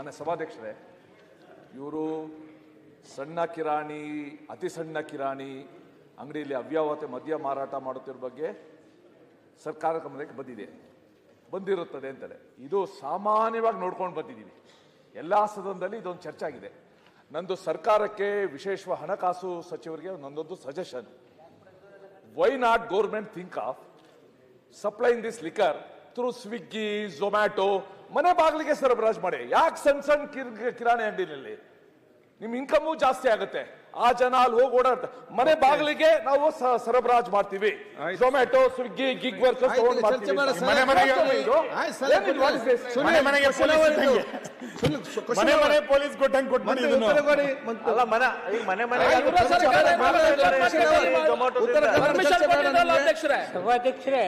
ಮನೆ ಸಭಾಧ್ಯಕ್ಷರೇ, ಇವರು ಸಣ್ಣ ಕಿರಾಣಿ, ಅತಿ ಸಣ್ಣ ಕಿರಾಣಿ, ಅಂಗಡಿಯಲ್ಲಿ ಅವ್ಯಾವತೆ ಮದ್ಯ ಮಾರಾಟ ಮಾಡುತ್ತಿರೋ ಬಗ್ಗೆ ಸರ್ಕಾರ ಗಮನಕ್ಕೆ ಬಂದಿದೆ. ಬಂದಿರುತ್ತದೆ ಅಂತಾರೆ ಇದು ಸಾಮಾನ್ಯವಾಗಿ ನೋಡ್ಕೊಂಡು ಬಂದಿದ್ದೀವಿ. ಎಲ್ಲ ಸದನದಲ್ಲಿ ಇದೊಂದು ಚರ್ಚೆ ಆಗಿದೆ. ನಂದು ಸರ್ಕಾರಕ್ಕೆ ವಿಶೇಷ ಹಣಕಾಸು ಸಚಿವರಿಗೆ ನಂದೊಂದು suggestion why not government think of supplying this liquor through Swiggy Zomato ಮನೆ ಬಾಗಿಲಿಗೆ ಸರಬರಾಜು ಮಾಡಿ. ಯಾಕೆ ಸಣ್ಣ ಸಣ್ಣ ಕಿರ್- ಕಿರಾಣಿ ಅಂಗಡಿನಲ್ಲಿ ನಿಮ್ ಇನ್ಕಮು ಜಾಸ್ತಿ ಆಗುತ್ತೆ. ಆ ಜನ ಅಲ್ಲಿ ಹೋಗಿ ಓಡಾಡ್ತಾರೆ ಮನೆ ಬಾಗಿಲಿಗೆ ನಾವು ಸರಬರಾಜ್ ಮಾಡ್ತೀವಿ. Zomato Swiggy gig workers. ಮನೆ ಮನೆ ಪೊಲೀಸ್ ಮನೆ ಮನೆ ಕೊಟ್ಟಂಗೆ ಕೊಟ್ಬಿಡಿ ಅಲ್ಲ. ಸಭಾಧ್ಯಕ್ಷರೇ